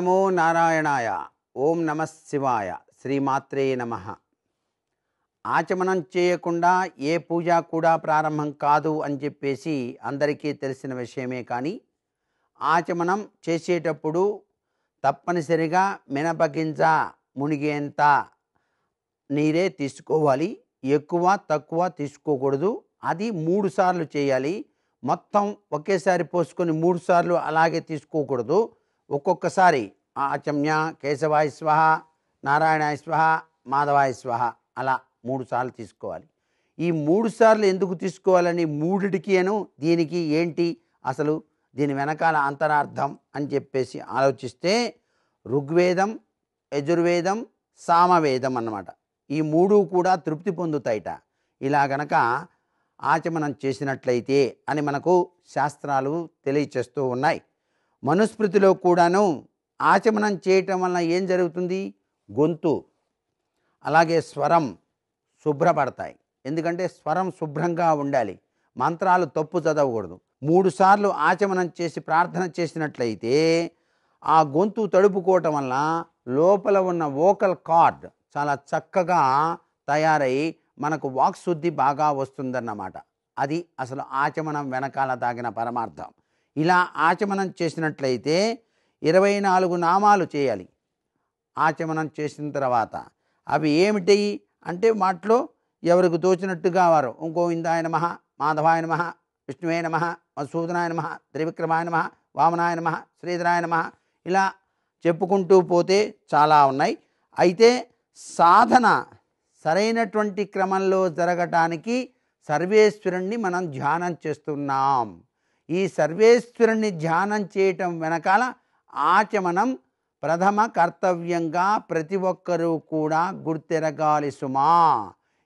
నమో నారాయణాయ. ఓం నమ శివాయ. శ్రీమాత్రే నమ. ఆచమనం చేయకుండా ఏ పూజ కూడా ప్రారంభం కాదు అని చెప్పేసి అందరికీ తెలిసిన విషయమే కానీ ఆచమనం చేసేటప్పుడు తప్పనిసరిగా మినపగింజ మునిగేంత నీరే తీసుకోవాలి. ఎక్కువ తక్కువ తీసుకోకూడదు. అది మూడు సార్లు చేయాలి. మొత్తం ఒకేసారి పోసుకొని మూడు సార్లు అలాగే తీసుకోకూడదు. ఒక్కొక్కసారి ఆచమ్య కేశవాయ స్వహ నారాయణాయ స్వహ మాధవాయ స్వహ అలా మూడు సార్లు తీసుకోవాలి. ఈ మూడు సార్లు ఎందుకు తీసుకోవాలని మూడిటికి అను దీనికి ఏంటి అసలు దీని వెనకాల అంతరార్థం అని చెప్పేసి ఆలోచిస్తే ఋగ్వేదం యజుర్వేదం సామవేదం అన్నమాట. ఈ మూడు కూడా తృప్తి పొందుతాయిట. ఇలా గనక ఆచమనం చేసినట్లయితే అని మనకు శాస్త్రాలు తెలియచేస్తూ ఉన్నాయి. మనుస్మృతిలో కూడాను ఆచమనం చేయటం వలన ఏం జరుగుతుంది? గొంతు అలాగే స్వరం శుభ్రపడతాయి. ఎందుకంటే స్వరం శుభ్రంగా ఉండాలి. మంత్రాలు తప్పు చదవకూడదు. మూడు సార్లు ఆచమనం చేసి ప్రార్థన చేసినట్లయితే ఆ గొంతు తడుపుకోవటం వల్ల లోపల ఉన్న వోకల్ కార్డ్ చాలా చక్కగా తయారై మనకు వాక్శుద్ధి బాగా వస్తుందన్నమాట. అది అసలు ఆచమనం వెనకాల తాగిన పరమార్థం. ఇలా ఆచమనం చేసినట్లయితే ఇరవై నాలుగు నామాలు చేయాలి. ఆచమనం చేసిన తర్వాత అవి ఏమిటి? అంటే వాటిలో ఎవరికి తోచినట్టుగా వారు ఇంకో ఇందాయ నమ మాధవాయ నమ విష్ణువే నమ మధుసూదనాయ నమ త్రివిక్రమాయ నమ వామనాయ నమ శ్రీధరాయ నమ ఇలా చెప్పుకుంటూ పోతే చాలా ఉన్నాయి. అయితే సాధన సరైనటువంటి క్రమంలో జరగటానికి సర్వేశ్వరుణ్ణి మనం ధ్యానం చేస్తున్నాం. ఈ సర్వేశ్వరుణ్ణి ధ్యానం చేయటం వెనకాల ఆచమనం ప్రథమ కర్తవ్యంగా ప్రతి ఒక్కరూ కూడా గుర్తెరగాలి సుమా.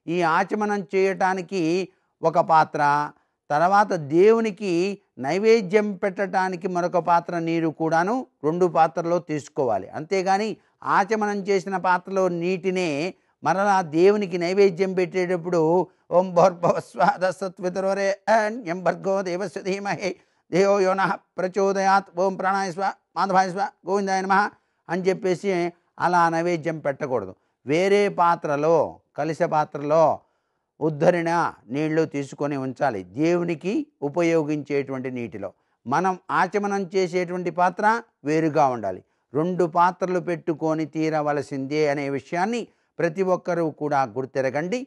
ఈ ఆచమనం చేయటానికి ఒక పాత్ర తర్వాత దేవునికి నైవేద్యం పెట్టడానికి మరొక పాత్ర నీరు కూడాను రెండు పాత్రలో తీసుకోవాలి. అంతేగాని ఆచమనం చేసిన పాత్రలో నీటినే మరలా దేవునికి నైవేద్యం పెట్టేటప్పుడు ఓం భోర్భవస్వాదసత్వితరోరే ఎం భర్గో దేవస్య ధీమహే దేవో యోన ప్రచోదయాత్ ఓం ప్రాణాయ స్వ మాధవాయ స్వ గోవిందాయ నమ అని చెప్పేసి అలా నైవేద్యం పెట్టకూడదు. వేరే పాత్రలో కలిసే పాత్రలో ఉద్ధరణ నీళ్ళు తీసుకొని ఉంచాలి. దేవునికి ఉపయోగించేటువంటి నీటిలో. మనం ఆచమనం చేసేటువంటి పాత్ర వేరుగా ఉండాలి. రెండు పాత్రలు పెట్టుకొని తీరవలసిందే అనే విషయాన్ని ప్రతి ఒక్కరూ కూడా గుర్తెరగండి.